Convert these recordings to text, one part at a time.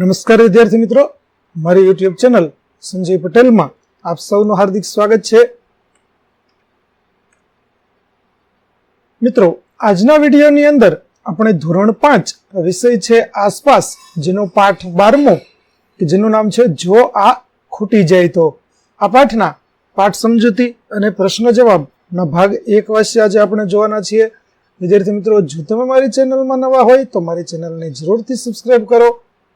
નમસ્કાર વિદ્યાર્થી મિત્રો. મારી યુટ્યુબ ચેનલ સંજય પટેલમાં આપ સૌનું હાર્દિક સ્વાગત છે. મિત્રો, આજના વિડીયોની અંદર આપણે ધોરણ પાંચ વિષય છે આસપાસ, જેનો પાઠ બારમો, કે જેનું નામ છે જો આ ખૂટી જાય તો. આ પાઠના પાઠ સમજૂતી અને પ્રશ્ન જવાબના ભાગ એક વાસ્ય આજે આપણે જોવાના છીએ. વિદ્યાર્થી મિત્રો, જો તમે મારી ચેનલમાં નવા હોય તો મારી ચેનલને જરૂરથી સબસ્ક્રાઈબ કરો.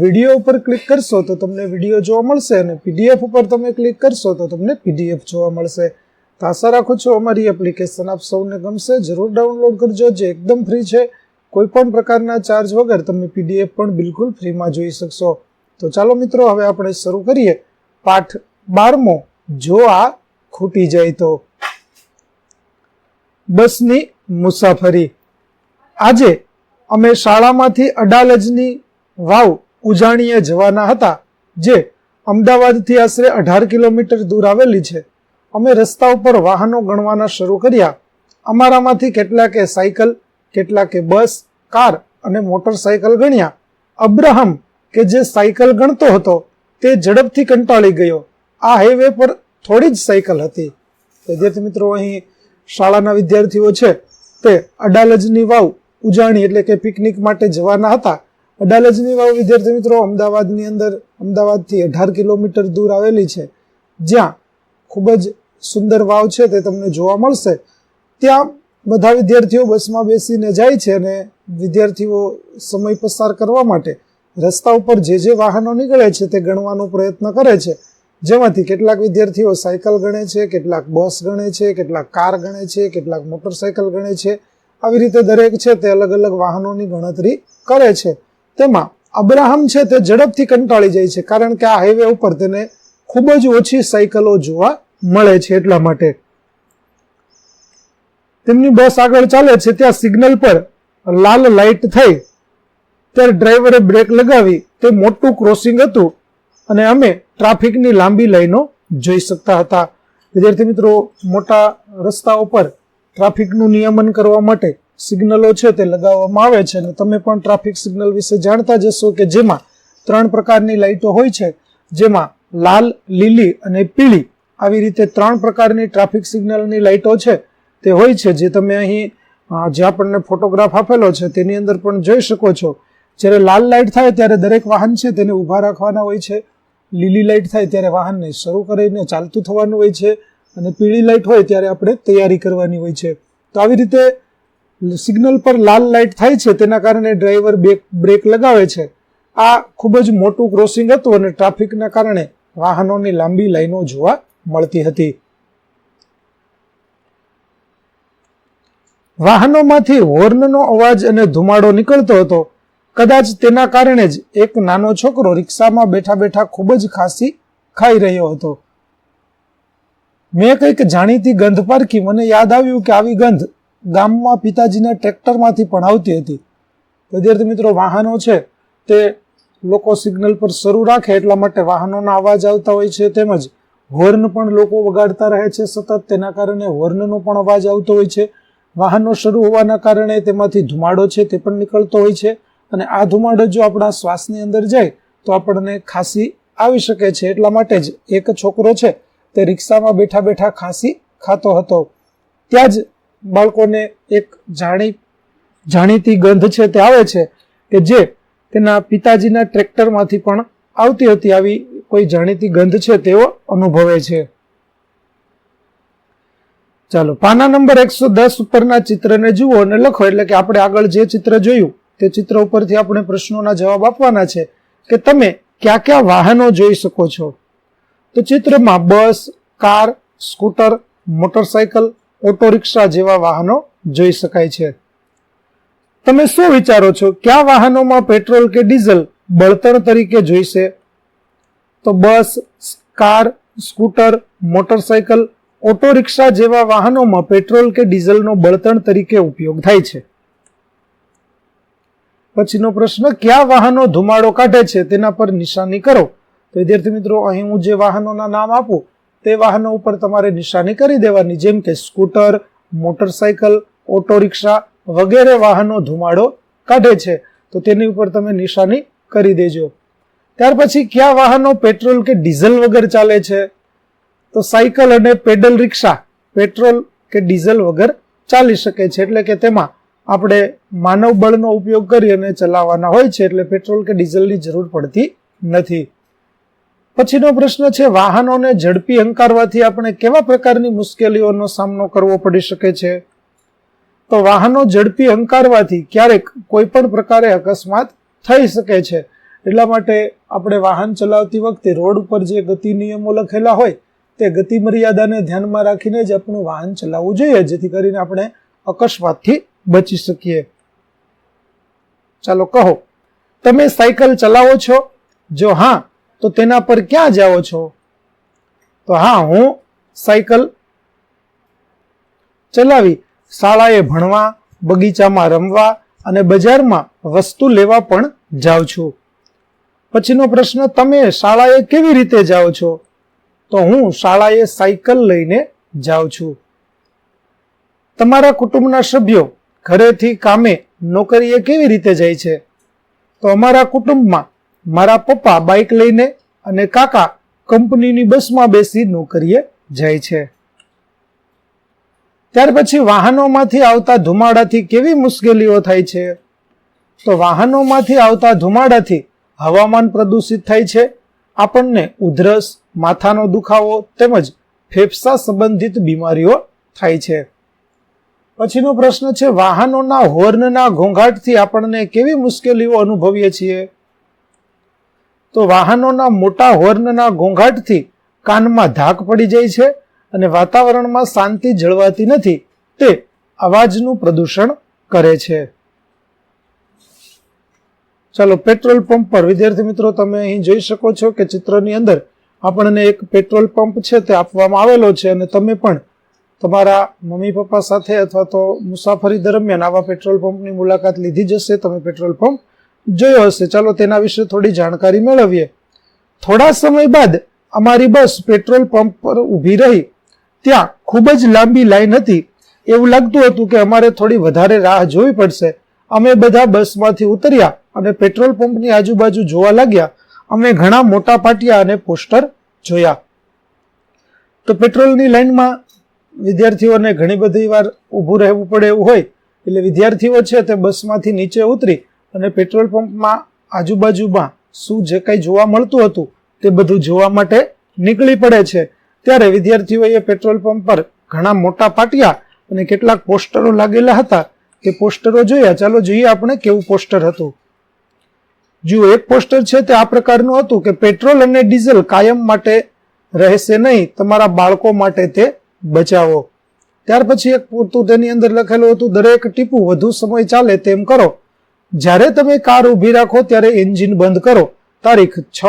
વીડિયો ઉપર ક્લિક કરશો તો તમને વીડિયો જોવા મળશે અને પીડીએફ ઉપર તમે ક્લિક કરશો તો તમને પીડીએફ જોવા મળશે. તો આશા રાખું છું અમારી એપ્લિકેશન આપ સૌને ગમશે. જરૂર ડાઉનલોડ કરજો, જે એકદમ ફ્રી છે. કોઈ પણ પ્રકારના ચાર્જ વગર તમે પીડીએફ પણ બિલકુલ ફ્રીમાં જોઈ શકશો. તો ચાલો મિત્રો, હવે આપણે શરૂ કરીએ. પાઠ બારમો, જો આ ખૂટી જાય તો. બસની મુસાફરી. આજે અમે શાળામાંથી અડાલજની વાવ ઉજાણીએ જવાના હતા, જે અમદાવાદથી આશરે અઢાર કિલોમીટર દૂર આવેલી છે. અમે રસ્તા ઉપર વાહનો ગણવાના શરૂ કર્યા. અમારામાંથી કેટલાકે સાયકલ, કેટલાકે બસ, કાર અને મોટરસાયકલ ગણ્યા. અબ્રાહમ, કે જે સાયકલ ગણતો હતો, તે ઝડપથી કંટાળી ગયો. આ હાઈવે પર થોડી જ સાયકલ હતી. વિદ્યાર્થી મિત્રો, અહીં શાળાના વિદ્યાર્થીઓ છે, તે અડાલજની વાવ, ઉજાણી એટલે કે પિકનિક માટે જવાના હતા. અડાલજની વાવ વિદ્યાર્થી મિત્રો અમદાવાદની અંદર, અમદાવાદથી અઢાર કિલોમીટર દૂર આવેલી છે. જ્યાં ખૂબ જ સુંદર વાવ છે, તે તમને જોવા મળશે. ત્યાં બધા વિદ્યાર્થીઓ બસમાં બેસીને જાય છે અને વિદ્યાર્થીઓ સમય પસાર કરવા માટે રસ્તા ઉપર જે જે વાહનો નીકળે છે, તે ગણવાનો પ્રયત્ન કરે છે. જેમાંથી કેટલાક વિદ્યાર્થીઓ સાયકલ ગણે છે, કેટલાક બસ ગણે છે, કેટલાક કાર ગણે છે, કેટલાક મોટરસાયકલ ગણે છે. આવી રીતે દરેક છે, તે અલગ અલગ વાહનોની ગણતરી કરે છે. તેમાં અબ્રાહમ છે તે ઝડપથી કંટાળી જાય છે, કારણ કે આ હાઈવે ઉપર તેને ખૂબ જ ઓછી સાયકલો જોવા મળે છે એટલા માટે. તેમની બસ આગળ ચાલે છે, ત્યાં સિગ્નલ પર લાલ લાઇટ થઈ. ત્યારે ડ્રાઈવરે બ્રેક લગાવી, તે મોટું ક્રોસિંગ હતું અને અમે ટ્રાફિકની લાંબી લાઈનો જોઈ શકતા હતા. વિદ્યાર્થી મિત્રો, મોટા રસ્તાઓ પર ટ્રાફિકનું નિયમન કરવા માટે સિગ્નલો છે તે લગાવવામાં આવે છે અને તમે પણ ટ્રાફિક સિગ્નલ વિશે જાણતા જશો કે જેમાં ત્રણ પ્રકારની લાઇટો હોય છે. જેમાં લાલ, લીલી અને પીળી આવી રીતે ત્રણ પ્રકારની ટ્રાફિક સિગ્નલની લાઇટો છે તે હોય છે જે તમે અહીં જે આપણને ફોટોગ્રાફ આપેલો છે તેની અંદર પણ જોઈ શકો છો. જ્યારે લાલ લાઇટ થાય ત્યારે દરેક વાહન છે તેને ઊભા રાખવાના હોય છે. લીલી લાઇટ થાય ત્યારે વાહનને શરૂ કરીને ચાલતું થવાનું હોય છે અને પીળી લાઇટ હોય ત્યારે આપણે તૈયારી કરવાની હોય છે. તો આવી રીતે સિગ્નલ પર લાલ લાઇટ થાય છે, તેના કારણે ડ્રાઈવર બ્રેક લગાવે છે. આ ખૂબ જ મોટું ક્રોસિંગ હતું અને ટ્રાફિકના કારણે વાહનોની લાંબી લાઈનો જોવા મળતી હતી. વાહનોમાંથી હોર્નનો અવાજ અને ધુમાડો નીકળતો હતો. કદાચ તેના કારણે જ એક નાનો છોકરો રિક્ષામાં બેઠા બેઠા ખૂબ જ ખાંસી ખાઈ રહ્યો હતો. મેં કંઈક જાણીતી ગંધ પારખી. મને યાદ આવ્યું કે આવી ગંધ ગામમાં પિતાજીના ટ્રેક્ટરમાંથી પણ આવતી હતી. વિદ્યાર્થી મિત્રો, વાહનો છે તે લોકો સિગ્નલ પર શરૂ રાખે એટલા માટે વાહનોના અવાજ આવતા હોય છે તેમજ હોર્ન પણ લોકો વગાડતા રહે છે સતત. તેના કારણે હોર્નનો પણ અવાજ આવતો હોય છે. વાહનો શરૂ હોવાના કારણે તેમાંથી ધુમાડો છે તે પણ નીકળતો હોય છે અને આ ધુમાડો જો આપણા શ્વાસની અંદર જાય તો આપણને ખાંસી આવી શકે છે. એટલા માટે જ એક છોકરો છે તે રિક્ષામાં બેઠા બેઠા ખાંસી ખાતો હતો. ત્યાં જ બાળકોને એક જાણી, જાણીતી ગંધ છે તે આવે છે કે જે તેના પિતાજીના ટ્રેક્ટરમાંથી પણ આવતી હતી આવી કોઈ જાણીતી ગંધ છે તેઓ અનુભવે છે. ચાલો, પાના નંબર એકસો દસ ઉપરના ચિત્રને જુઓ અને લખો, એટલે કે આપણે આગળ જે ચિત્ર જોયું, તે ચિત્ર ઉપરથી આપણે પ્રશ્નોના જવાબ આપવાના છે કે તમે ક્યાં ક્યાં વાહનો જોઈ શકો છો? તો ચિત્રમાં bus, car, scooter, motorcycle auto rickshaw જેવા વાહનો જોઈ શકાય છે. તમે શું વિચારો છો? કયા વાહનોમાં પેટ્રોલ કે ડીઝલ બળતણ તરીકે જોઈશે? તો bus, car, scooter, motorcycle auto rickshaw જેવા વાહનોમાં પેટ્રોલ કે ડીઝલનો બળતણ તરીકે ઉપયોગ થાય છે. પછીનો પ્રશ્ન, કયા વાહનો ધુમાડો કાઢે છે તેના પર નિશાની કરો? તો વિદ્યાર્થી મિત્રો, અહીં હું જે વાહનોના નામ આપું તે વાહનો ઉપર તમારે નિશાની કરી દેવાની, જેમ કે સ્કૂટર, મોટરસાયકલ ઓટો રિક્ષા વગેરે વાહનો ધુમાડો કાઢે છે. તો તેની ઉપર તમે નિશાની કરી દેજો. ત્યાર પછી કયા વાહનો પેટ્રોલ કે ડીઝલ વગર ચાલે છે? તો સાયકલ અને પેડલ રિક્ષા પેટ્રોલ કે ડીઝલ વગર ચાલી શકે છે. એટલે કે તેમાં આપણે માનવ બળનો ઉપયોગ કરી અને ચલાવવાના હોય છે. એટલે પેટ્રોલ કે ડીઝલની જરૂર પડતી નથી. પછીનો પ્રશ્ન છે, વાહનોને ઝડપી હંકારવાથી આપણે કેવા પ્રકારની મુશ્કેલીઓનો સામનો કરવો પડી શકે છે? તો વાહનો ઝડપી હંકારવાથી ક્યારેક કોઈ પણ પ્રકારે અકસ્માત થઈ શકે છે. એટલા માટે આપણે વાહન ચલાવતી વખતે રોડ ઉપર જે ગતિ નિયમો લખેલા હોય, તે ગતિ મર્યાદાને ધ્યાનમાં રાખીને જ આપણું વાહન ચલાવવું જોઈએ, જેથી કરીને આપણે અકસ્માતથી બચી શકીએ. ચાલો કહો, તમે સાયકલ ચલાવો છો? જો હા તો તેના પર ક્યાં જાઓ છો? તો હા, હું સાયકલ ચલાવી, શાળાએ ભણવા, બગીચામાં રમવા અને બજારમાં વસ્તુ લેવા પણ જાઉં છું. પછીનો પ્રશ્ન, તમે શાળાએ કેવી રીતે જાઓ છો? તો હું શાળાએ સાયકલ લઈને જાઉં છું. તમારા કુટુંબના સભ્યો ઘરેથી કામે નોકરીએ કેવી રીતે જાય છે? તો અમારા કુટુંબમાં મારા પપ્પા બાઇક લઈને અને કાકા કંપનીની બસમાં બેસી નોકરીએ જાય છે. ત્યાર પછી વાહનોમાંથી આવતા ધુમાડાથી કેવી મુશ્કેલીઓ થાય છે? તો વાહનોમાંથી આવતા ધુમાડાથી હવામાન પ્રદૂષિત થાય છે. આપણને ઉધરસ, માથાનો દુખાવો તેમજ ફેફસા સંબંધિત બીમારીઓ થાય છે. પછીનો પ્રશ્ન છે, વાહનોના હોર્નના ઘોંઘાટથી આપણને કેવી મુશ્કેલીઓ અનુભવીએ છીએ? તો વાહનોના મોટા હોર્નના ઘોંઘાટથી કાનમાં ધાક પડી જાય છે અને વાતાવરણમાં શાંતિ જળવાતી નથી તે અવાજનું પ્રદૂષણ કરે છે. ચાલો, પેટ્રોલ પંપ પર, વિદ્યાર્થી મિત્રો, તમે અહીં જોઈ શકો છો કે ચિત્રની અંદર આપણને એક પેટ્રોલ પંપ છે તે આપવામાં આવેલો છે અને તમે પણ તમારા મમ્મી પપ્પા સાથે અથવા તો મુસાફરી દરમિયાન આવા પેટ્રોલ પંપની મુલાકાત લીધી જશે તમે પેટ્રોલ પંપ જોયો હશે. ચાલો તેના વિશે થોડી જાણકારી મેળવીએ. થોડા સમય બાદ અમારી બસ પેટ્રોલ પંપ પર ઊભી રહી. ત્યાં ખૂબ જ લાંબી લાઈન હતી. એવું લાગતું હતું કે અમારે થોડી વધારે રાહ જોવી પડશે. અમે બધા બસમાંથી ઉતર્યા અને પેટ્રોલ પંપની આજુબાજુ જોવા લાગ્યા. અમે ઘણા મોટા પાટિયા અને પોસ્ટર જોયા. તો પેટ્રોલની લાઈનમાં વિદ્યાર્થીઓને ઘણી બધી વાર ઊભું રહેવું પડે એવું હોય. એટલે વિદ્યાર્થીઓ છે તે બસમાંથી નીચે ઉતરી અને પેટ્રોલ પંપમાં આજુબાજુમાં શું જે કંઈ જોવા મળતું હતું તે બધું જોવા માટે નીકળી પડે છે. ત્યારે વિદ્યાર્થીઓએ પેટ્રોલ પંપ પર ઘણા મોટા પાટિયા અને કેટલાક પોસ્ટરો લાગેલા હતા તે પોસ્ટરો જોયા. ચાલો જોઈએ આપણે કેવું પોસ્ટર હતું. જુઓ એક પોસ્ટર છે તે આ પ્રકારનું હતું કે પેટ્રોલ અને ડીઝલ કાયમ માટે રહેશે નહીં, તમારા બાળકો માટે તે બચાવો. ત્યાર પછી એક પૂરતું તેની અંદર લખેલું હતું, દરેક ટીપું વધુ સમય ચાલે તેમ કરો. જ્યારે તમે કાર ઊભી રાખો ત્યારે એન્જિન બંધ કરો. તારીખ છ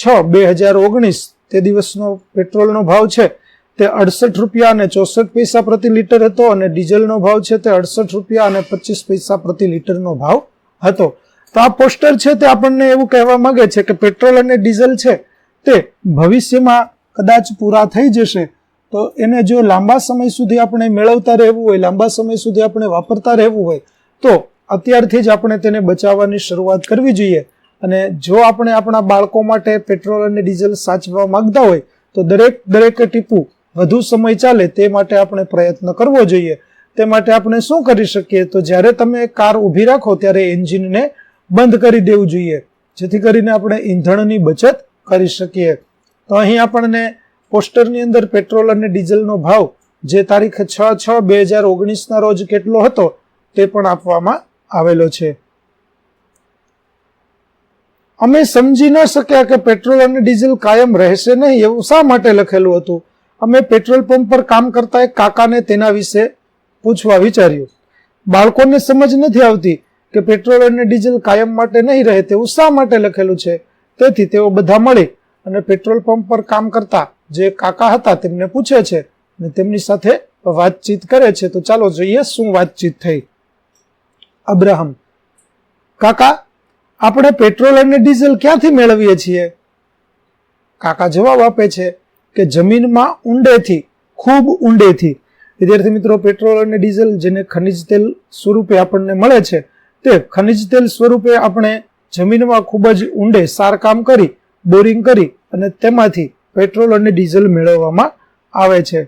છ બે હજાર ઓગણીસ, તે દિવસનો પેટ્રોલનો ભાવ છે. તે અડસઠ રૂપિયા અને ચોસઠ પૈસા પ્રતિ લીટર હતો અને ડીઝલનો ભાવ છે તે અડસઠ રૂપિયા અને પચીસ પૈસા પ્રતિ લીટરનો ભાવ હતો. તો આ પોસ્ટર છે તે આપણને એવું કહેવા માંગે છે કે પેટ્રોલ અને ડીઝલ છે તે ભવિષ્યમાં કદાચ પૂરા થઈ જશે. તો એને જો લાંબા સમય સુધી આપણે મેળવતા રહેવું હોય, લાંબા સમય સુધી આપણે વાપરતા રહેવું હોય, તો અત્યારથી જ આપણે તેને બચાવવાની શરૂઆત કરવી જોઈએ. અને જો આપણે આપણા બાળકો માટે પેટ્રોલ અને ડીઝલ સાચવા માંગતા હોય, તો દરેક દરેક ટીપું વધુ સમય ચાલે તે માટે આપણે પ્રયત્ન કરવો જોઈએ. તે માટે આપણે શું કરી શકીએ? તો જ્યારે તમે કાર ઊભી રાખો, ત્યારે એન્જિનને બંધ કરી દેવું જોઈએ, જેથી કરીને આપણે ઈંધણની બચત કરી શકીએ. તો અહીં આપણને પોસ્ટરની અંદર પેટ્રોલ અને ડીઝલનો ભાવ, જે તારીખ છ છ બે હજાર ઓગણીસના રોજ કેટલો હતો, તે પણ આપવામાં આવેલો છે. અમે સમજી ન શક્યા કે પેટ્રોલ અને ડીઝલ કાયમ રહેશે નહીં એવું શા માટે લખેલું હતું? અમે પેટ્રોલ પંપ પર કામ કરતા એક કાકાને તેના વિશે પૂછવા વિચાર્યું. બાળકોને સમજ નથી આવતી કે પેટ્રોલ અને ડીઝલ કાયમ માટે નહીં રહે તેવું શા માટે લખેલું છે? તેથી તેઓ બધા મળી અને પેટ્રોલ પંપ પર કામ કરતા જે કાકા હતા તેમને પૂછે છે અને તેમની સાથે વાતચીત કરે છે. તો ચાલો જોઈએ શું વાતચીત થઈ. અબ્રાહમ. કાકા, આપણે પેટ્રોલ અને ડીઝલ ક્યાંથી મેળવીએ છીએ? કાકા જવાબ આપે છે કે જમીનમાં ઊંડેથી, ખૂબ ઊંડેથી. વિદ્યાર્થી મિત્રો, પેટ્રોલ અને ડીઝલ જેને ખનિજ તેલ સ્વરૂપે આપણને મળે છે, તે ખનિજ તેલ સ્વરૂપે આપણે જમીનમાં ખૂબ જ ઊંડે સારકામ કરી, બોરિંગ કરી અને તેમાંથી પેટ્રોલ અને ડીઝલ મેળવવામાં આવે છે.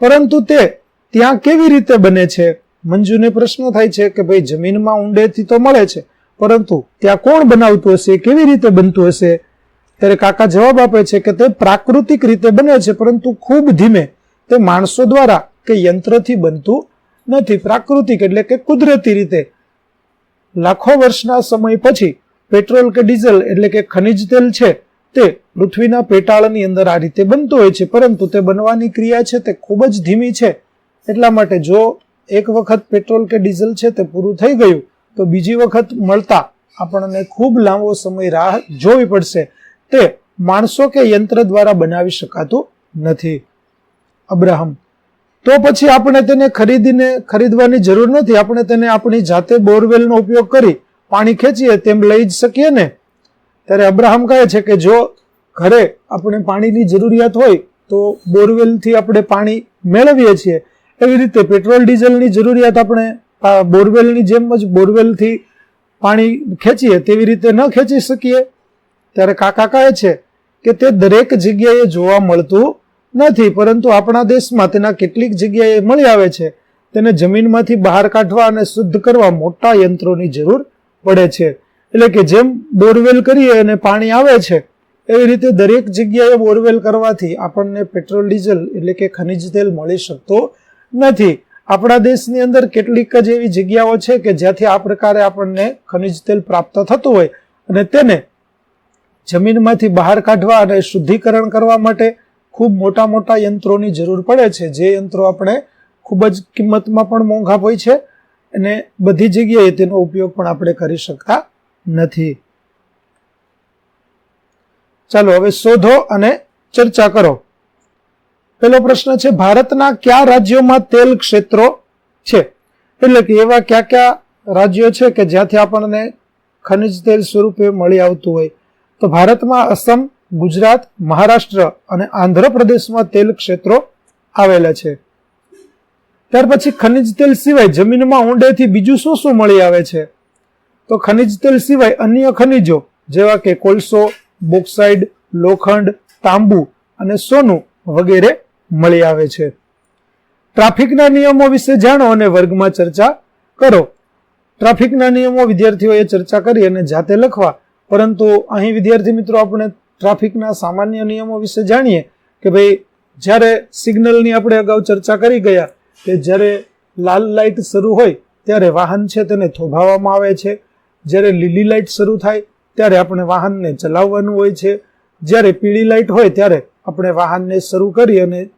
પરંતુ તે ત્યાં કેવી રીતે બને છે? મંજુને પ્રશ્ન થાય છે કે ભાઈ જમીનમાં ઊંડેથી તો મળે છે, પરંતુ ત્યાં કોણ બનાવતું હશે, કેવી રીતે બનતું હશે? ત્યારે કાકા જવાબ આપે છે કે તે પ્રાકૃતિક રીતે બને છે, પરંતુ ખૂબ ધીમે. તે માણસો દ્વારા કે યંત્રથી બનતું નથી, પ્રાકૃતિક એટલે કે કુદરતી રીતે. લાખો વર્ષના સમય પછી પેટ્રોલ કે ડીઝલ એટલે કે ખનિજ તેલ છે, તે પૃથ્વીના પેટાળની અંદર આ રીતે બનતું હોય છે, પરંતુ તે બનવાની ક્રિયા છે, તે ખૂબ જ ધીમી છે. એટલા માટે જો એક વખત પેટ્રોલ કે ડીઝલ છે તે પૂરું થઈ ગયું, તો બીજી વખત મળતા આપણને ખૂબ લાંબો સમય રાહ જોવી પડશે. તે માણસો કે યંત્ર દ્વારા બનાવી શકાતું નથી. અબ્રાહમ, તો પછી આપણે તેને ખરીદીને ખરીદવાની જરૂર નથી. આપણે તેને આપણી જાતે બોરવેલનો ઉપયોગ કરી પાણી ખેંચીએ તેમ લઈ જ શકીએ ને? ત્યારે અબ્રાહમ કહે છે કે જો ઘરે આપણે પાણીની જરૂરિયાત હોય, તો બોરવેલથી આપણે પાણી મેળવીએ છીએ. એવી રીતે પેટ્રોલ, ડીઝલની જરૂરિયાત આપણે બોરવેલની જેમ જ બોરવેલથી પાણી ખેંચીએ, તેવી રીતે ન ખેંચી શકીએ. ત્યારે કાકા કહે છે કે તે દરેક જગ્યાએ જોવા મળતું નથી, પરંતુ આપણા દેશમાં તેના કેટલીક જગ્યાએ મળી આવે છે. તેને જમીનમાંથી બહાર કાઢવા અને શુદ્ધ કરવા મોટા યંત્રોની જરૂર પડે છે. એટલે કે જેમ બોરવેલ કરીએ અને પાણી આવે છે, એવી રીતે દરેક જગ્યાએ બોરવેલ કરવાથી આપણને પેટ્રોલ, ડીઝલ એટલે કે ખનિજ તેલ મળી શકતો નથી. આપણા દેશની અંદર કેટલીક જ એવી જગ્યાઓ છે કે જ્યાંથી આ પ્રકારે આપણને ખનિજ તેલ પ્રાપ્ત થતું હોય અને તેને જમીનમાંથી બહાર કાઢવા અને શુદ્ધિકરણ કરવા માટે ખૂબ મોટા મોટા યંત્રોની જરૂર પડે છે. જે યંત્રો આપણે ખૂબ જ કિંમતમાં પણ મોંઘા હોય છે અને બધી જગ્યાએ તેનો ઉપયોગ પણ આપણે કરી શકતા નથી. ચાલો, હવે શોધો અને ચર્ચા કરો. પેલો પ્રશ્ન છે, ભારતના કયા રાજ્યોમાં તેલ ક્ષેત્રો છે? એટલે કે એવા કયા કયા રાજ્યો છે કે જ્યાંથી આપણને ખનિજ તેલ સ્વરૂપે મળી આવતું હોય? તો ભારતમાં અસમ ગુજરાત, મહારાષ્ટ્ર અને આંધ્રપ્રદેશમાં તેલ ક્ષેત્રો આવેલા છે. ત્યાર પછી ખનિજ તેલ સિવાય જમીનમાં ઊંડેથી બીજું શું શું મળી આવે છે? તો ખનિજ તેલ સિવાય અન્ય ખનિજો જેવા કે કોલસો, બોક્સાઇડ, લોખંડ, તાંબુ અને સોનું વગેરે મળી આવે છે. ટ્રાફિકના નિયમો વિશે જાણો અને વર્ગમાં ચર્ચા કરો. ટ્રાફિકના નિયમો વિદ્યાર્થીઓએ ચર્ચા કરી અને જાતે લખવા. પરંતુ અહીં વિદ્યાર્થી મિત્રો આપણે ટ્રાફિકના સામાન્ય નિયમો વિશે જાણીએ કે ભાઈ જ્યારે સિગ્નલની આપણે અગાઉ ચર્ચા કરી ગયા કે જ્યારે લાલ લાઇટ શરૂ હોય ત્યારે વાહન છે તેને થોભાવવામાં આવે છે. જ્યારે લીલી લાઇટ શરૂ થાય ત્યારે આપણે વાહનને ચલાવવાનું હોય છે. જ્યારે પીળી લાઇટ હોય ત્યારે આપણે વાહનને શરૂ કરી અને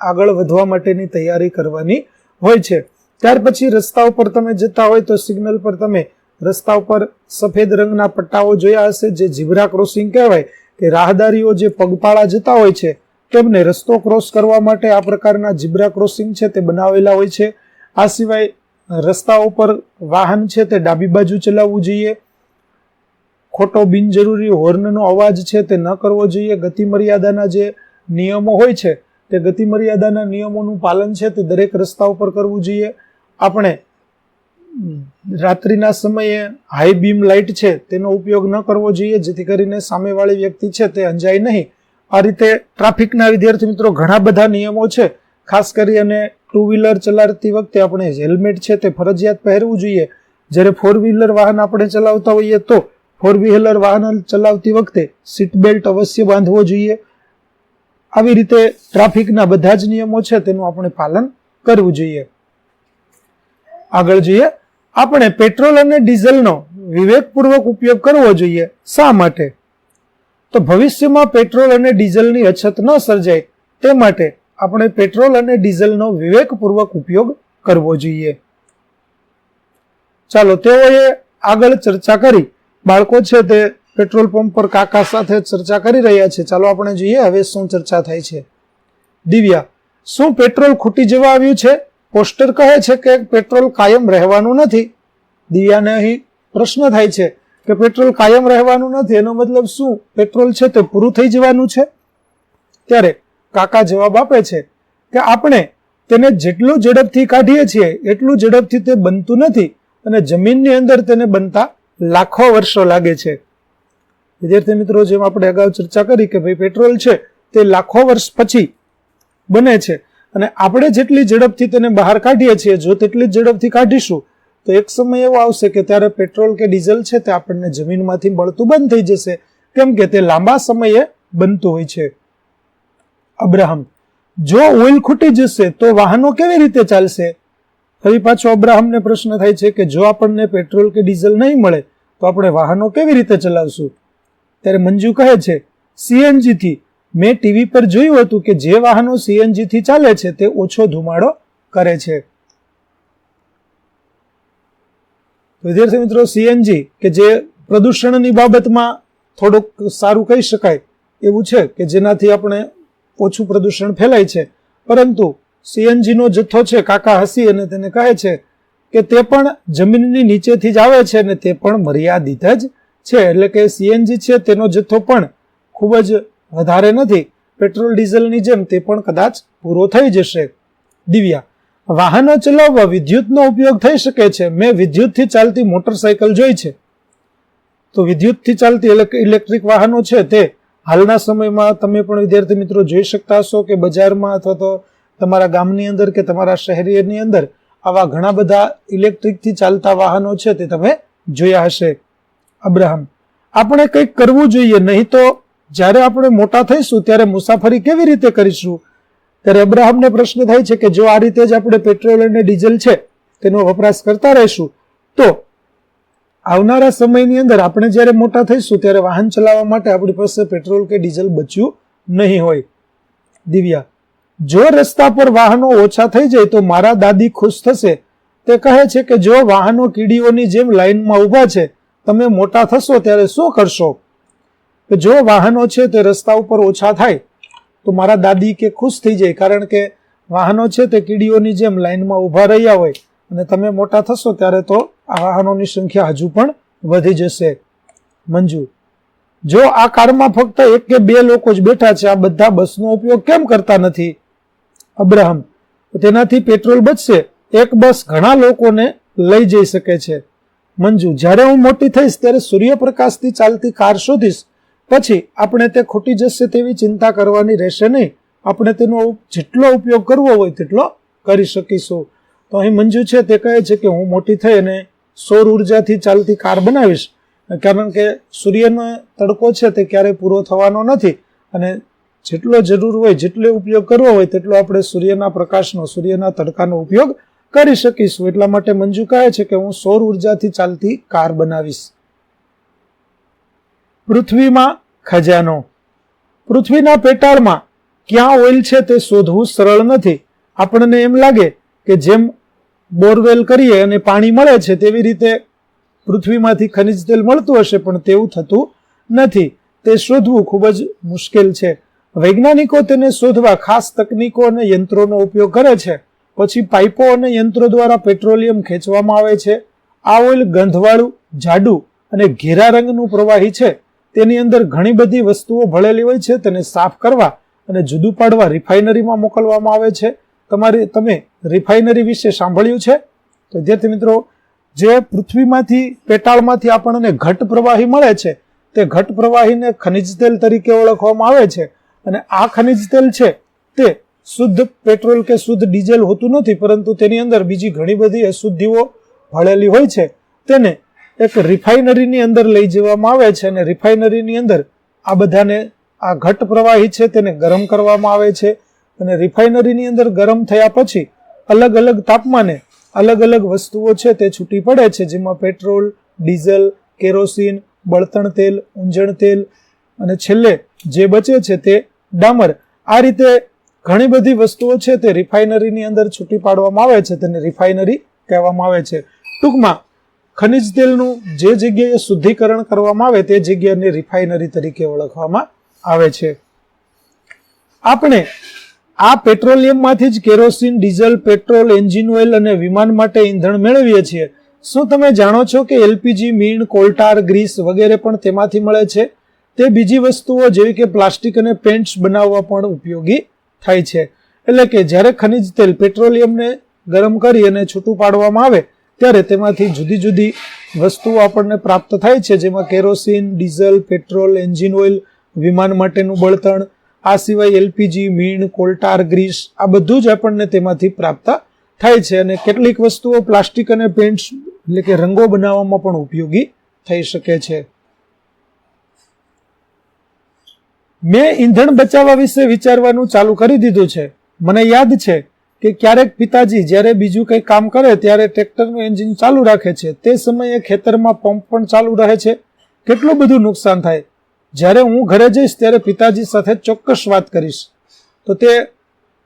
આગળ વધવા માટેની તૈયારી કરવાની હોય છે. ત્યાર પછી રસ્તા ઉપર તમે જતા હોય તો સિગ્નલ પર તમે રસ્તા ઉપર સફેદ રંગના પટ્ટાઓ જોયા હશે, જે ઝીબ્રા ક્રોસિંગ કહેવાય, કે રાહદારીઓ જે પગપાળા જતા હોય છે, તેમને રસ્તો ક્રોસ કરવા માટે આ પ્રકારના ઝીબ્રા ક્રોસિંગ છે તે બનાવેલા હોય છે. આ સિવાય રસ્તા ઉપર વાહન છે તે ડાબી બાજુ ચલાવવું જોઈએ. ખોટો બિનજરૂરી હોર્નનો અવાજ છે તે ન કરવો જોઈએ. ગતિ મર્યાદાના જે નિયમો હોય છે તે ગતિ મર્યાદાના નિયમોનું પાલન છે તે દરેક રસ્તા ઉપર કરવું જોઈએ. આપણે રાત્રિના સમયે હાઈ બીમ લાઇટ છે તેનો ઉપયોગ ન કરવો જોઈએ, જેથી કરીને સામેવાળી વ્યક્તિ છે તે અંજાય નહીં. આ રીતે ટ્રાફિકના વિદ્યાર્થી મિત્રો ઘણા બધા નિયમો છે. ખાસ કરી અને ટુ વ્હીલર ચલાવતી વખતે આપણે હેલ્મેટ છે તે ફરજિયાત પહેરવું જોઈએ. જ્યારે ફોર વ્હીલર વાહન આપણે ચલાવતા હોઈએ તો ફોર વ્હીલર વાહન ચલાવતી વખતે સીટ બેલ્ટ અવશ્ય બાંધવો જોઈએ. આવી રીતે ટ્રાફિકના બધા જ નિયમો છે, તેનું આપણે પાલન કરવું જોઈએ. આગળ જોઈએ. આપણે પેટ્રોલ અને ડીઝલનો વિવેકપૂર્વક ઉપયોગ કરવો જોઈએ. શા માટે? તો ભવિષ્યમાં પેટ્રોલ અને ડીઝલની અછત ન સર્જાય, તે માટે આપણે પેટ્રોલ અને ડીઝલનો વિવેકપૂર્વક ઉપયોગ કરવો જોઈએ. ચાલો તેઓએ આગળ ચર્ચા કરી. બાળકો છે તે પેટ્રોલ પંપ પર કાકા સાથે ચર્ચા કરી રહ્યા છે. ચાલો આપણે જોઈએ હવે શું ચર્ચા થાય છે. દિવ્યા, શું પેટ્રોલ ખૂટી જવા આવ્યું છે? પોસ્ટર કહે છે કે પેટ્રોલ કાયમ રહેવાનું નથી. દિવ્યાને અહીં પ્રશ્ન થાય છે કે પેટ્રોલ કાયમ રહેવાનું નથી, એનો મતલબ શું? પેટ્રોલ છે તે પૂરું થઈ જવાનું છે? ત્યારે કાકા જવાબ આપે છે કે આપણે તેને જેટલું ઝડપથી કાઢીએ છીએ, એટલું ઝડપથી તે બનતું નથી અને જમીનની અંદર તેને બનતા લાખો વર્ષો લાગે છે. વિદ્યાર્થી મિત્રો, જેમ આપણે અગાઉ ચર્ચા કરી કે ભાઈ પેટ્રોલ છે તે લાખો વર્ષ પછી બને છે અને આપણે જેટલી ઝડપથી તેને બહાર કાઢીએ છીએ, જો તેટલી જ ઝડપથી કાઢીશું, તો એક સમય એવો આવશે કે ત્યારે પેટ્રોલ કે ડીઝલ છે તે આપણને જમીનમાંથી મળતું બંધ થઈ જશે. કેમ કે તે લાંબા સમયે બનતું હોય છે. અબ્રાહમ, જો ઓઇલ ખૂટી જશે, તો વાહનો કેવી રીતે ચાલશે? ફરી પાછો અબ્રાહમને પ્રશ્ન થાય છે કે જો આપણને પેટ્રોલ કે ડીઝલ નહીં મળે, તો આપણે વાહનો કેવી રીતે ચલાવશું? ત્યારે મંજુ કહે છે સીએનજી થી મેં ટીવી પર જોયું હતું કે જે વાહનો સીએનજી થી ચાલે છે તે ઓછો ધુમાડો કરે છે. વિદ્યાર્થી મિત્રો, સીએનજી કે જે પ્રદૂષણની બાબતમાં થોડુંક સારું કહી શકાય એવું છે કે જેનાથી આપણે ઓછું પ્રદૂષણ ફેલાય છે. પરંતુ સીએનજી નો જથ્થો છે, કાકા હસી અને તેને કહે છે કે તે પણ જમીનની નીચેથી જ આવે છે અને તે પણ મર્યાદિત જ છે, એટલે કે સીએનજી છે, તેનો જથ્થો પણ ખૂબ જ વધારે નથી. પેટ્રોલ, ડીઝલની જેમ તે પણ કદાચ પૂરો થઈ જશે. દિવ્યા, વાહનો ચલાવવા વિદ્યુતનો ઉપયોગ થઈ શકે છે. મેં વિદ્યુતથી ચાલતી મોટરસાયકલ જોઈ છે. તો વિદ્યુતથી ચાલતી ઇલેક્ટ્રિક વાહનો છે તે હાલના સમયમાં તમે પણ વિદ્યાર્થી મિત્રો જોઈ શકતા હશો કે બજારમાં અથવા તો તમારા ગામની અંદર કે તમારા શહેરીની અંદર આવા ઘણા બધા ઇલેક્ટ્રિકથી ચાલતા વાહનો છે તે તમે જોયા હશે. અબ્રાહમ, આપણે કંઈક કરવું જોઈએ, નહીં તો જ્યારે આપણે મોટા થઈશું, ત્યારે મુસાફરી કેવી રીતે કરીશું? ત્યારે અબ્રાહમને પ્રશ્ન થાય છે કે જો આ રીતે જ આપણે પેટ્રોલ અને ડીઝલ છે, તેનો વપરાશ કરતા રહીશું, તો આવનારા સમયની અંદર આપણે જ્યારે મોટા થઈશું, ત્યારે વાહન ચલાવવા માટે આપણી પાસે પેટ્રોલ કે ડીઝલ બચ્યું નહીં હોય. દિવ્યા, જો રસ્તા પર વાહનો ઓછા થઈ જાય, તો મારા દાદી ખુશ થશે. તે કહે છે કે જો વાહનો કીડીઓની જેમ લાઈનમાં ઊભા છે તમે મોટા થશો ત્યારે શું કરશો? કે જો વાહનો છે તે રસ્તા ઉપર ઓછા થાય, તો મારા દાદી કે ખુશ થઈ જાય, કારણ કે વાહનો છે તે કીડીઓની જેમ લાઈનમાં ઊભા રહ્યા હોય, અને તમે મોટા થશો ત્યારે તો આ વાહનોની સંખ્યા હજુ પણ વધી જશે. મંજુ, જો આ કારમાં ફક્ત એક કે બે લોકો જ બેઠા છે, આ બધા બસનો ઉપયોગ કેમ કરતા નથી? અબ્રાહમ, તેનાથી પેટ્રોલ બચશે. એક બસ ઘણા લોકોને લઈ જઈ શકે છે. મંજુ, જ્યારે હું મોટી થઈશ ત્યારે સૂર્યપ્રકાશથી ચાલતી કાર શોધીશ. પછી આપણે તે ખોટી જશે તેવી ચિંતા કરવાની રહેશે નહીં. આપણે તેનો જેટલો ઉપયોગ કરવો હોય તેટલો કરી શકીશું. તો અહીં મંજુ છે તે કહે છે કે હું મોટી થઈ અને સૌર ઉર્જાથી ચાલતી કાર બનાવીશ. કારણ કે સૂર્યનો તડકો છે તે ક્યારેય પૂરો થવાનો નથી અને જેટલો જરૂર હોય, જેટલો ઉપયોગ કરવો હોય, તેટલો આપણે સૂર્યના પ્રકાશનો, સૂર્યના તડકાનો ઉપયોગ કરી શકીશું. એટલા માટે મંજુ કહે છે કે હું સૌર ઉર્જાથી ચાલતી કાર બનાવીશ. પૃથ્વીમાં ખજાનો. પૃથ્વીના પેટાળમાં ક્યાં ઓઇલ છે તે શોધવું સરળ નથી. આપણને એમ લાગે કે જેમ બોરવેલ કરીએ અને પાણી મળે છે તેવી રીતે પૃથ્વીમાંથી ખનિજ તેલ મળતું હશે, પણ તેવું થતું નથી. તે શોધવું ખૂબ જ મુશ્કેલ છે. વૈજ્ઞાનિકો તેને શોધવા ખાસ તકનીકો અને યંત્રોનો ઉપયોગ કરે છે. પછી પાઇપો અને યંત્રો દ્વારા પેટ્રોલિયમ ખેંચવામાં આવે છે. આ ઓઇલ ગંધવાળું, જાડું અને ઘેરા રંગનું પ્રવાહી છે. તેની અંદર ઘણી બધી વસ્તુઓ ભળેલી હોય છે, તેને સાફ કરવા અને જુદું પાડવા રિફાઇનરીમાં મોકલવામાં આવે છે. તમારી, તમે રિફાઇનરી વિશે સાંભળ્યું છે? તો વિદ્યાર્થી મિત્રો, જે પૃથ્વીમાંથી, પેટાળમાંથી આપણને ઘટ પ્રવાહી મળે છે, તે ઘટ પ્રવાહીને ખનિજ તેલ તરીકે ઓળખવામાં આવે છે. અને આ ખનિજ તેલ છે તે શુદ્ધ પેટ્રોલ કે શુદ્ધ ડીઝલ હોતું નથી, પરંતુ તેની અંદર બીજી ઘણી બધી અશુદ્ધિઓ ભળેલી હોય છે. તેને એક રિફાઇનરીની અંદર લઈ જવામાં આવે છે અને રિફાઇનરીની અંદર આ બધાને આ ઘટ પ્રવાહી છે તેને ગરમ કરવામાં આવે છે અને રિફાઇનરીની અંદર ગરમ થયા પછી અલગ અલગ તાપમાને અલગ અલગ વસ્તુઓ છે તે છૂટી પડે છે, જેમાં પેટ્રોલ, ડીઝલ, કેરોસીન, બળતણ તેલ ઊંજણ તેલ અને છેલ્લે જે બચે છે તે ડામર. આ રીતે ઘણી બધી વસ્તુઓ છે તે રિફાઇનરીની અંદર છૂટી પાડવામાં આવે છે, તેને રિફાઇનરી કહેવામાં આવે છે. ટૂંકમાં, ખનિજ તેલનું જે જગ્યાએ શુદ્ધિકરણ કરવામાં આવે તે જગ્યાને રિફાઇનરી તરીકે ઓળખવામાં આવે છે. આપણે આ પેટ્રોલિયમમાંથી જ kerosene, diesel, petrol, engine oil અને વિમાન માટે ઈંધણ મેળવીએ છીએ. શું તમે જાણો છો કે એલપીજી, મીણ, કોલટાર, ગ્રીસ વગેરે પણ તેમાંથી મળે છે? તે બીજી વસ્તુઓ જેવી કે પ્લાસ્ટિક અને પેન્ટ્સ બનાવવા પણ ઉપયોગી થાય છે. એટલે કે જ્યારે ખનિજ તેલ પેટ્રોલિયમને ગરમ કરી અને છૂટું પાડવામાં આવે, ત્યારે તેમાંથી જુદી જુદી વસ્તુઓ આપણને પ્રાપ્ત થાય છે, જેમાં kerosene, diesel, petrol, engine oil, વિમાન માટેનું બળતણ, આ સિવાય એલપીજી, મીણ, કોલ્ટાર, ગ્રીસ, આ બધું જ આપણને તેમાંથી પ્રાપ્ત થાય છે અને કેટલીક વસ્તુઓ પ્લાસ્ટિક અને પેન્ટ્સ એટલે કે રંગો બનાવવામાં પણ ઉપયોગી થઈ શકે છે. મેં ઈંધણ બચાવવા વિશે વિચારવાનું ચાલુ કરી દીધું છે. મને યાદ છે કે ક્યારેક પિતાજી જ્યારે બીજું કંઈ કામ કરે ત્યારે ટ્રેક્ટરનું એન્જિન ચાલુ રાખે છે. તે સમયે ખેતરમાં પંપ પણ ચાલુ રહે છે. કેટલું બધું નુકસાન થાય. જ્યારે હું ઘરે જઈશ ત્યારે પિતાજી સાથે ચોક્કસ વાત કરીશ. તો તે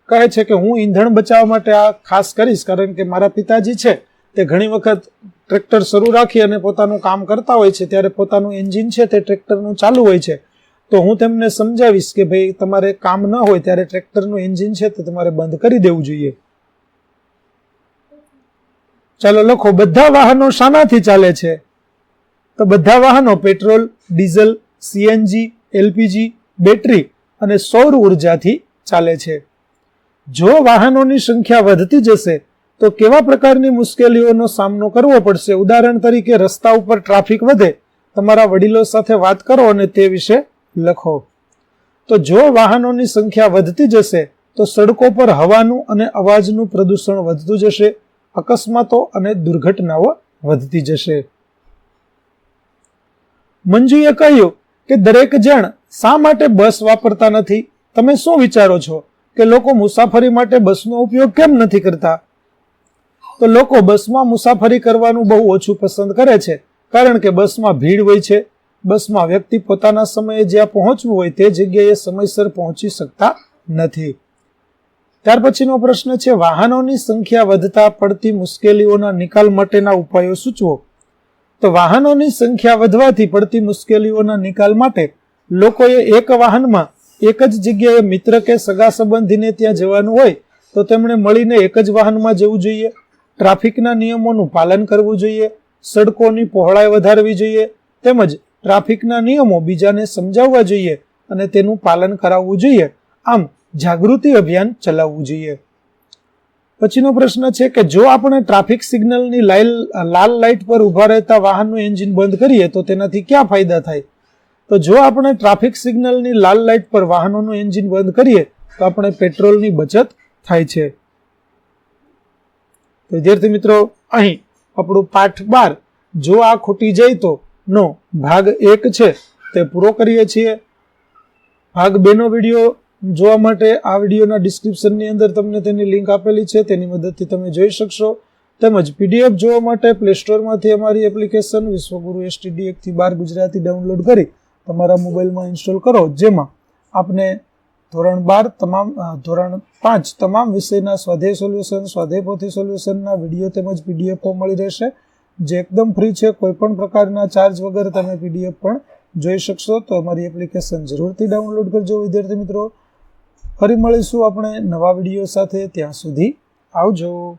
કહે છે કે હું ઈંધણ બચાવવા માટે આ ખાસ કરીશ કારણ કે મારા પિતાજી છે. તે ઘણી વખત ટ્રેક્ટર શરૂ રાખી અને પોતાનું કામ કરતા હોય છે. ત્યારે પોતાનું એન્જિન છે તે ટ્રેક્ટરનું ચાલુ હોય છે. તો હું તેમને સમજાવીશ કે ભાઈ, તમારે કામ ન હોય ત્યારે ટ્રેક્ટરનું એન્જિન છે તે તમારે બંધ કરી દેવું જોઈએ. ચાલો લખો, બધા વાહનો શાનાથી ચાલે છે? તો બધા વાહનો, petrol, diesel, CNG, LPG, battery અને સૌર ઉર્જાથી ચાલે છે. જો વાહનોની સંખ્યા વધતી જશે, તો કેવા પ્રકારની મુશ્કેલીઓનો સામનો કરવો પડશે? ઉદાહરણ તરીકે, રસ્તા ઉપર ટ્રાફિક વધે, તમારા વડીલો સાથે વાત કરો અને તે વિશે લખો. તો જો વાહનોની સંખ્યા વધતી જશે, તો સડકો પર હવાનું અને અવાજનું પ્રદૂષણ વધતું જશે, અકસ્માતો અને દુર્ઘટનાઓ વધતી જશે. મંજુએ કહ્યું કે દરેક જણ શા માટે બસ વાપરતા નથી? તમે શું વિચારો છો કે લોકો મુસાફરી માટે બસનો ઉપયોગ કેમ નથી કરતા? તો લોકો બસમાં મુસાફરી કરવાનું બહુ ઓછું પસંદ કરે છે, કારણ કે બસમાં ભીડ હોય છે બસમાં વ્યક્તિ પોતાના સમયે જ્યાં પહોંચવું હોય તે જગ્યાએ સમયસર પહોંચી શકતા નથી. ત્યાર પછીનો પ્રશ્ન છે, વાહનોની સંખ્યા વધતા પડતી મુશ્કેલીઓના નિકાલ માટેના ઉપાયો સૂચવો. તો વાહનોની સંખ્યા વધવાથી પડતી મુશ્કેલીઓના નિકાલ માટે લોકોએ એક વાહનમાં એક જ જગ્યાએ મિત્ર કે સગા સંબંધીને ત્યાં જવાનું હોય, તો તેમણે મળીને એક જ વાહનમાં જવું જોઈએ. ટ્રાફિકના નિયમોનું પાલન કરવું જોઈએ. સડકોની પહોળાઈ વધારવી જોઈએ. તેમજ ટ્રાફિકના નિયમો બીજાને સમજાવવા જોઈએ અને તેનું પાલન કરાવવું જોઈએ. આમ, જાગૃતિ અભિયાન ચલાવવું જોઈએ. પછીનો પ્રશ્ન છે કે જો આપણે ટ્રાફિક સિગ્નલની લાલ લાઇટ પર ઊભા રહેતા વાહનનું એન્જિન બંધ કરીએ, તો તેનાથી ક્યાં ફાયદા થાય? તો જો આપણે ટ્રાફિક સિગ્નલની લાલ લાઇટ પર વાહનોનું એન્જિન બંધ કરીએ, તો આપણે પેટ્રોલની બચત થાય છે. વિદ્યાર્થી મિત્રો, અહીં આપણું પાઠ બાર, જો આ ખૂટી જાય તો નો, ભાગ એક છે, તે પૂરો કરીએ છીએ. ભાગ બે નો વીડિયો જોવા માટે આ વિડીયોના ડિસ્ક્રિપ્શનની અંદર તમને તેની લિંક આપેલી છે, તેની મદદથી તમે જોઈ શકશો. તેમજ પીડીએફ જોવા માટે પ્લે સ્ટોરમાંથી અમારી એપ્લિકેશન વિશ્વગુરુ એસટીડી એકથી બાર ગુજરાતી ડાઉનલોડ કરી તમારા મોબાઈલમાં ઇન્સ્ટોલ કરો, જેમાં આપને ધોરણ બાર તમામ ધોરણ પાંચ તમામ વિષયના સ્વાધ્યાય સોલ્યુશન, સ્વાધ્યાય પોથી સોલ્યુશનના વીડિયો તેમજ પીડીએફો મળી રહેશે. જે એકદમ ફ્રી છે કોઈ પણ પ્રકારના ચાર્જ વગર તમે પીડીએફ પણ જોઈ શકશો. તો અમારી એપ્લિકેશન જરૂરથી ડાઉનલોડ કરજો, વિદ્યાર્થી મિત્રો. ફરી મળીશું આપણે નવા વીડિયો સાથે. ત્યાં સુધી આવજો.